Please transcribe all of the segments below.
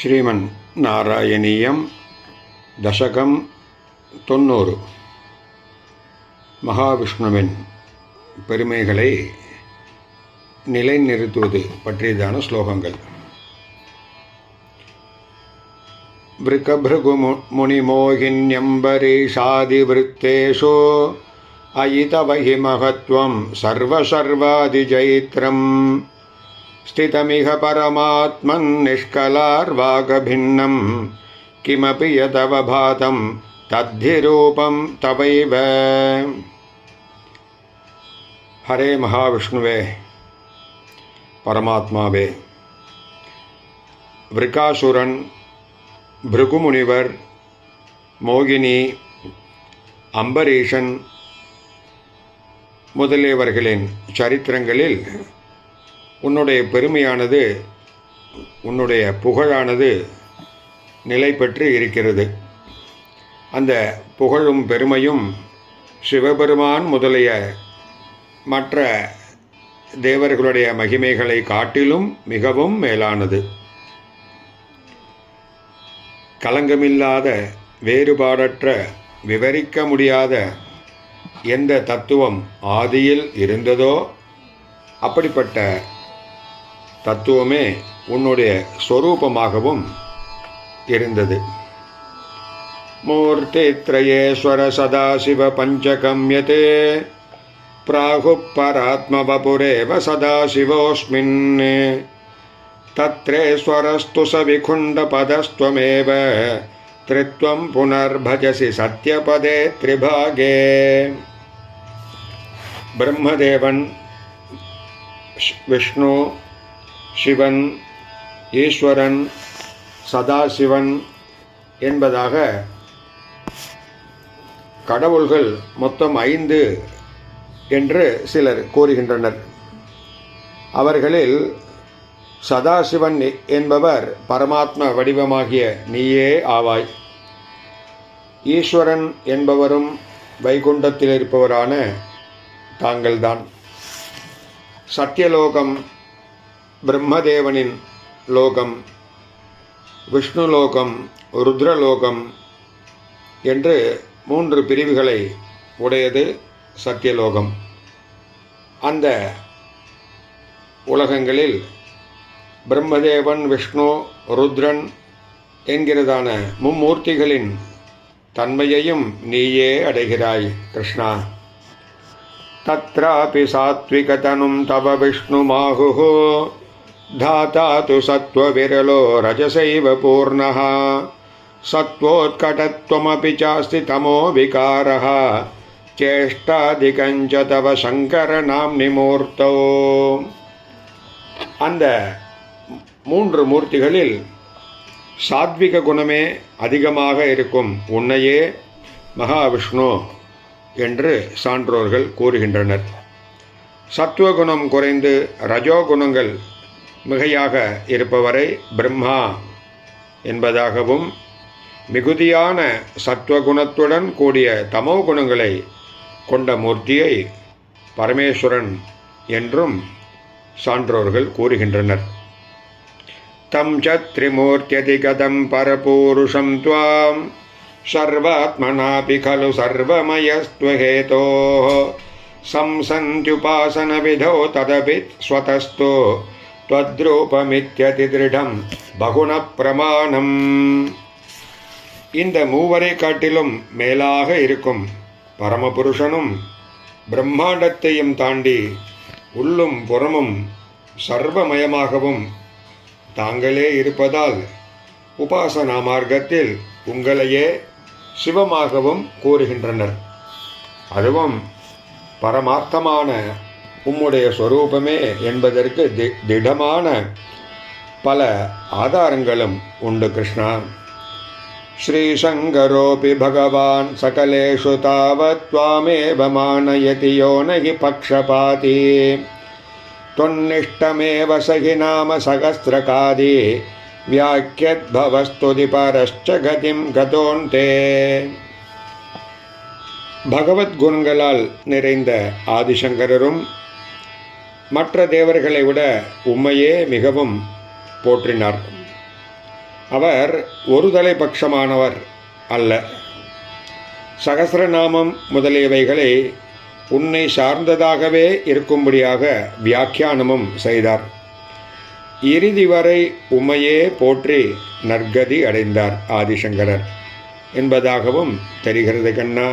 ஸ்ரீமன் நாராயணீயம் தசகம் தொண்ணூறு மகாவிஷ்ணுவின் பெருமைகளை நிலைநிறுத்துவது பற்றியதான ஸ்லோகங்கள் वृकभृगुमुनिमोहिन्यम्बरीषादिवृत्तेषु अयितव हि महत्त्वं सर्वसर्वादिजैत्रम् स्थितमिह परमात्मन्निष्कलार्वागभिन्नं किमपि यदवभातं तद्धिरूपं तवैव हरे महाविष्णुवे பரமாத்மாவே விருக்காசுரன் பிருகுமுனிவர் மோகினி அம்பரீஷன் முதலியவர்களின் சரித்திரங்களில் உன்னுடைய பெருமையானது உன்னுடைய புகழானது நிலை பெற்று இருக்கிறது. அந்த புகழும் பெருமையும் சிவபெருமான் முதலிய மற்ற தேவர்களுடைய மகிமைகளை காட்டிலும் மிகவும் மேலானது. கலங்கமில்லாத வேறுபாடற்ற விவரிக்க முடியாத எந்த தத்துவம் ஆதியில் இருந்ததோ அப்படிப்பட்ட தத்துவமே உன்னுடைய ஸ்வரூபமாகவும் இருந்தது மூர்த்தித்ரயேஸ்வர சதாசிவ பஞ்சகம்யதே प्राहुः परात्मवपुरेव सदाशिवोऽस्मिन् तत्रेश्वरस्तु स विखुण्डपदस्त्वमेव त्रित्वं पुनर्भजसि सत्यपदे त्रिभागे பிரம்மதேவன் விஷ்ணு சிவன் ஈஸ்வரன் சதாசிவன் என்பதாக கடவுள்கள் மொத்தம் ஐந்து என்று சிலர் கூறுகின்றனர். அவர்களில் சதாசிவன் என்பவர் பரமாத்ம வடிவமாகிய நீயே ஆவாய். ஈஸ்வரன் என்பவரும் வைகுண்டத்தில் இருப்பவரான தாங்கள்தான். சத்தியலோகம் பிரம்மதேவனின் லோகம் விஷ்ணுலோகம் ருத்ரலோகம் என்று மூன்று பிரிவுகளை உடையது சத்தியலோகம் அந்த உலகங்களில் பிரம்மதேவன் விஷ்ணு ருத்ரன் என்கிறதான மும்மூர்த்திகளின் தன்மையையும் நீயே அடைகிறாய் கிருஷ்ணா. தத்ராபி சாத்விகதனும் தவ விஷ்ணுமாகு धाता து सत्त्वविरलो ரஜசைவ பூர்ணः सत्त्वोत्कटत्वमपि சாஸ்தி தமோ விகாரः சேஷ்டாதிகஞ்ச தவ சங்கர நாம் நிமூர்த்தோ அந்த மூன்று மூர்த்திகளில் சாத்விக குணமே அதிகமாக இருக்கும் உன்னையே மகாவிஷ்ணு என்று சான்றோர்கள் கூறுகின்றனர் சத்துவகுணம் குறைந்து ரஜோகுணங்கள் மிகையாக இருப்பவரை பிரம்மா என்பதாகவும் மிகுதியான சத்துவகுணத்துடன் கூடிய தமோ குணங்களை கொண்ட மூர்த்தியை பரமேஸ்வரன் என்றும் சான்றோர்கள் கூறுகின்றனர். தம் சத்ரிமூர்த்தியதிகதம் பரபூருஷம் துவாம் சர்வாத்மனாபி கலு சர்வமயஸ்துவஹேதோ சம்சந்தியுபாசனவிதோ ததபி ஸ்வதஸ்தோ त्वद्रूपमित्यतिदृढं बहुणप्रमाणम् இந்த மூவரை காட்டிலும் மேலாக இருக்கும் பரமபுருஷனும் பிரம்மாண்டத்தையும் தாண்டி உள்ளும் புறமும் சர்வமயமாகவும் தாங்களே இருப்பதால் உபாசனா மார்க்கத்தில் உங்களையே சிவமாகவும் கூறுகின்றனர் அதுவும் பரமார்த்தமான உம்முடைய ஸ்வரூபமே என்பதற்கு தி திடமான பல ஆதாரங்களும் உண்டு கிருஷ்ணா. ஸ்ரீசங்கரோபி பகவான் சகலேஷு தாவத் துவாமேவ மானயதி யோனகி பக்ஷபாதி. தொன்னிஷ்டமேவ சகி நாம சகஸ்திரகாதி வியாக்கியத்பவஸ்துதி பரஷ்ச கதிம் கதோன்தே. பகவத்குணங்களால் நிறைந்த ஆதிசங்கரரும் மற்ற தேவர்களை விட உம்மையே மிகவும் போற்றினார். அவர் ஒரு தலைபட்சமானவர் அல்ல. சகசிரநாமம் முதலியவைகளை உன்னை சார்ந்ததாகவே இருக்கும்படியாக வியாக்கியானமும் செய்தார். இறுதி வரை உமையே போற்றி நற்கதி அடைந்தார் ஆதிசங்கரர். என்பதாகவும் தெரிகிறது கண்ணா.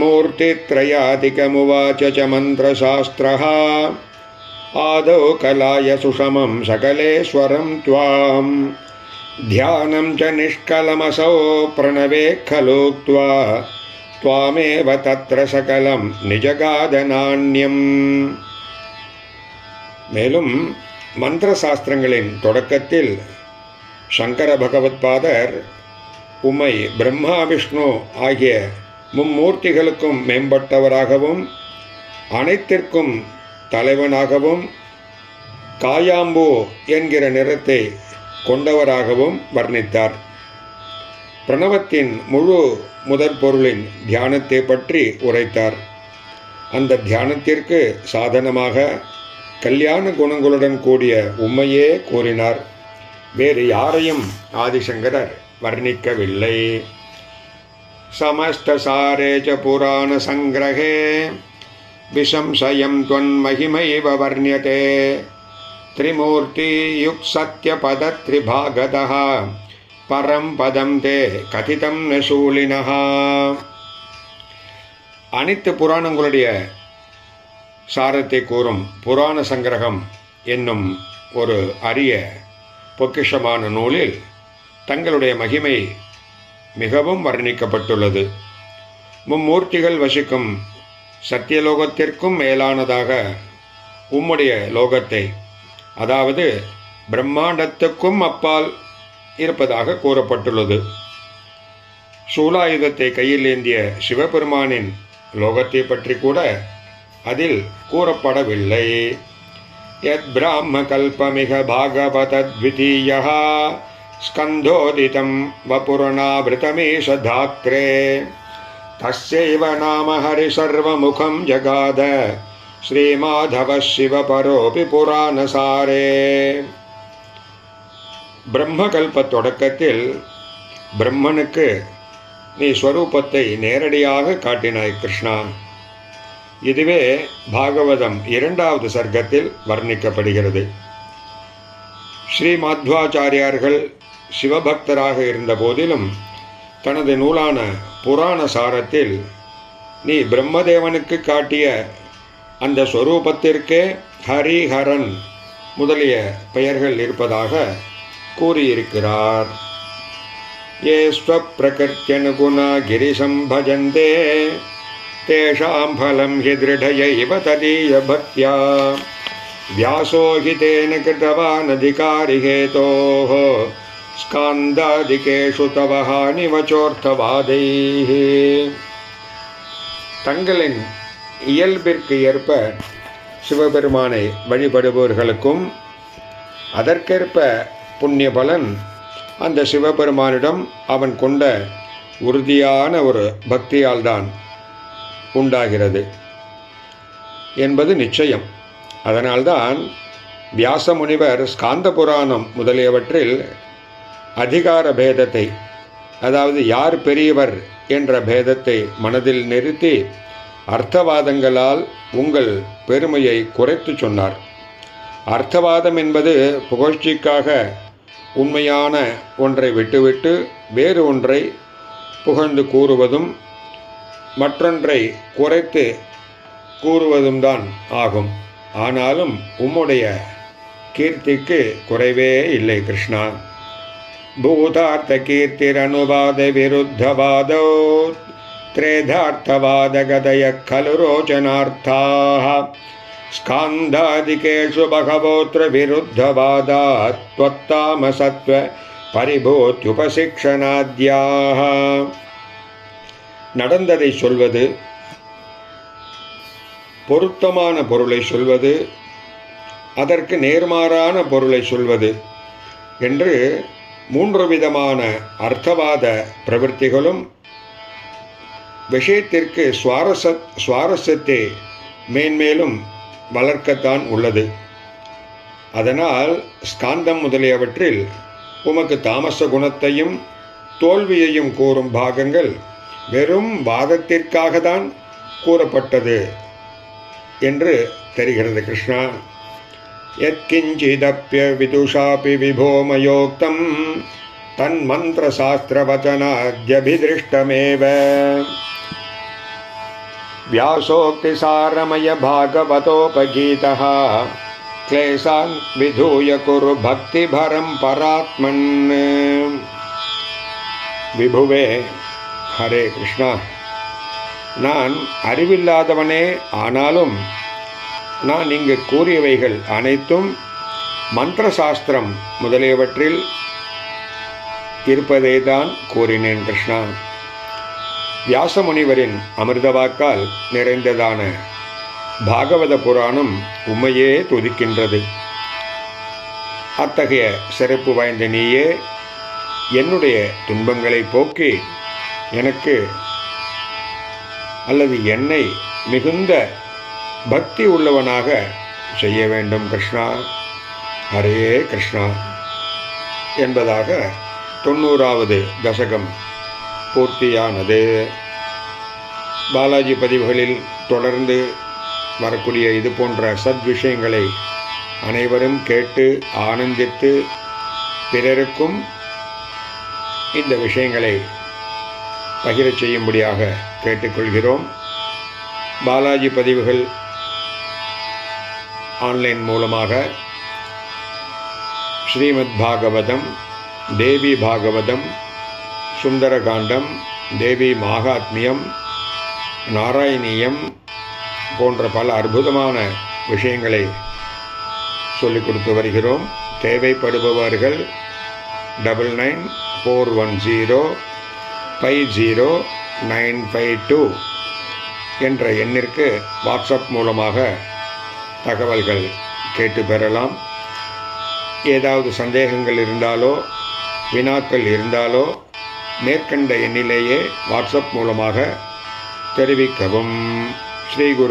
மூர்த்தித்ரயாதிகமுவாச்ச ச மந்திரசாஸ்திரः आदौ कलाय सुषमं सकलेश्वरं त्वां ध्यानं च निष्कलमसौ प्रणवे खलुक्त्वा त्वामेव तत्र सकलं நிஜகாதனான்யம் மேலும் மந்திர சாஸ்திரங்களின் தொடக்கத்தில் சங்கர பகவத்பாதர் உம்மை பிரம்மா விஷ்ணு ஆகிய மும்மூர்த்திகளுக்கும் மேம்பட்டவராகவும் அனைத்திற்கும் தலைவனாகவும் காயாம்பூ என்கிற நிறத்தை கொண்டவராகவும் வர்ணித்தார். பிரணவத்தின் முழு முதற் பொருளின் தியானத்தை பற்றி உரைத்தார். அந்த தியானத்திற்கு சாதனமாக கல்யாண குணங்களுடன் கூடிய உண்மையே கூறினார். வேறு யாரையும் ஆதிசங்கரர் வர்ணிக்கவில்லை. समस्तसारे च पुराणसङ्ग्रहे विशंशयं त्वन्महिमैव वर्ण्यते त्रिमूर्तियुक्सत्यपदत्रिभागतः परं पदं ते கதிதம் ந சூலினः அனைத்து புராணங்களுடைய சாரத்தை கூறும் புராண சங்கிரகம் என்னும் ஒரு அரிய பொக்கிஷமான நூலில் தங்களுடைய மகிமை மிகவும் வர்ணிக்கப்பட்டுள்ளது. மும்மூர்த்திகள் வசிக்கும் சத்தியலோகத்திற்கும் மேலானதாக உம்முடைய லோகத்தை அதாவது பிரம்மாண்டத்துக்கும் அப்பால் இருப்பதாக கூறப்பட்டுள்ளது. சூலாயுதத்தை கையில் ஏந்திய சிவபெருமானின் லோகத்தை பற்றி கூட அதில் கூறப்படவில்லை. யத் பிராம கல்பமிக பாகவதத்விதீயா स्कन्धोदितं वपुरणावृतमेष धात्रे तस्यैव नाम हरिसर्वमुखं जगाद श्रीमाधवः शिवपरोऽपि पुराणसारे பிரம்மகல்ப தொடக்கத்தில் பிரம்மனுக்கு நீ ஸ்வரூபத்தை நேரடியாக காட்டினாய் கிருஷ்ணா இதுவே பாகவதம் இரண்டாவது சர்க்கத்தில் வர்ணிக்கப்படுகிறது ஸ்ரீ மாத்வாச்சாரியார்கள் சிவபக்தராக இருந்த போதிலும் தனது நூலான புராண சாரத்தில் நீ பிரம்மதேவனுக்கு காட்டிய அந்த ஸ்வரூபத்திற்கே ஹரிஹரன் முதலிய பெயர்கள் இருப்பதாக கூறியிருக்கிறார் ये स्वप्रकृत्यनुगुणा गिरिशं भजन्ते तेषां फलं हि दृढयैव तदीयभक्त्या व्यासो हि तेन कृतवानधिकारिहेतोः ஸ்காந்தாதிகேஷு தவ ஹானிவச்சோர்த்தவாதைः தங்களின் இயல்பிற்கு ஏற்ப சிவபெருமானை வழிபடுபவர்களுக்கும் அதற்கேற்ப புண்ணிய பலன் அந்த சிவபெருமானிடம் அவன் கொண்ட உறுதியான ஒரு பக்தியால்தான் உண்டாகிறது என்பது நிச்சயம். அதனால்தான் வியாச முனிவர் ஸ்காந்த புராணம் முதலியவற்றில் அதிகார பேதத்தை அதாவது யார் பெரியவர் என்ற பேதத்தை மனதில் நிறுத்தி அர்த்தவாதங்களால் உங்கள் பெருமையை குறைத்து சொன்னார். அர்த்தவாதம் என்பது புகழ்ச்சிக்காக உண்மையான ஒன்றை விட்டுவிட்டு வேறு ஒன்றை புகழ்ந்து கூறுவதும் மற்றொன்றை குறைத்து கூறுவதும் தான் ஆகும். ஆனாலும் உம்முடைய கீர்த்திக்கு குறைவே இல்லை கிருஷ்ணா. பூதார்த்த கீர்த்திரனுவாத விருத்தவாதோ त्रेधार्थवादगदय खलु रोचनार्थाः स्कान्दादिकेषु बहवोऽत्र विरुद्धवादात् त्वत्तामसत्त्व பரிபூத்யுபசிக்ஷனாத்யாக நடந்ததை சொல்வது பொருத்தமான பொருளை சொல்வது அதற்கு நேர்மாறான பொருளை சொல்வது என்று மூன்று விதமான அர்த்தவாத பிரவருத்திகளும் விஷயத்திற்கு சுவாரச சுவாரஸ்யத்தை மேன்மேலும் வளர்க்கத்தான் உள்ளது. அதனால் ஸ்காந்தம் முதலியவற்றில் உமக்கு தாமச குணத்தையும் தோல்வியையும் கூறும் பாகங்கள் வெறும் வாதத்திற்காக தான் கூறப்பட்டது என்று தெரிகிறது கிருஷ்ணா. यत्किञ्चिदप्य विदुषापि विभोमयोक्तं तन्मन्त्रशास्त्रवचनाद्यभिदृष्टमेव व्यासोक्तिसारमयभागवतोपगीतः क्लेशान् विधूय कुरु भक्तिभरं परात्मन् விபுவே ஹரே கிருஷ்ணா நான் அறிவில்லாதவனே ஆனாலும் நான் இங்கு கூறியவைகள் அனைத்தும் மந்திர சாஸ்திரம் முதலியவற்றில் இருப்பதை தான் கூறினேன் கிருஷ்ணா. வியாசமுனிவரின் அமிர்தவாக்கால் நிறைந்ததான பாகவத புராணம் உண்மையே துதிக்கின்றது. அத்தகைய சிறப்பு வாய்ந்த நீயே என்னுடைய துன்பங்களை போக்கி எனக்கு அல்லது என்னை மிகுந்த பக்தி உள்ளவனாக செய்ய வேண்டும் கிருஷ்ணா. ஹரே கிருஷ்ணா. என்பதாக தொண்ணூறாவது தசகம் பூர்த்தியானது. பாலாஜி பதிவுகளில் தொடர்ந்து வரக்கூடிய இது போன்ற சத் விஷயங்களை அனைவரும் கேட்டு ஆனந்தித்து பிறருக்கும் இந்த விஷயங்களை பகிரச் செய்யும்படியாக கேட்டுக்கொள்கிறோம். பாலாஜி பதிவுகள் ஆன்லைன் மூலமாக ஸ்ரீமத் பாகவதம் தேவி பாகவதம் சுந்தரகாண்டம் தேவி மகாத்மியம் நாராயணியம் போன்ற பல அற்புதமான விஷயங்களை சொல்லிக் கொடுத்து வருகிறோம். தேவைப்படுபவர்கள் double nine four one zero five zero nine five two என்ற எண்ணிற்கு வாட்ஸ்அப் மூலமாக தகவல்கள் கேட்டு பெறலாம். ஏதாவது சந்தேகங்கள் இருந்தாலோ வினாக்கள் இருந்தாலோ மேற்கண்ட எண்ணிலேயே வாட்ஸ்அப் மூலமாக தெரிவிக்கவும். ஸ்ரீ குரு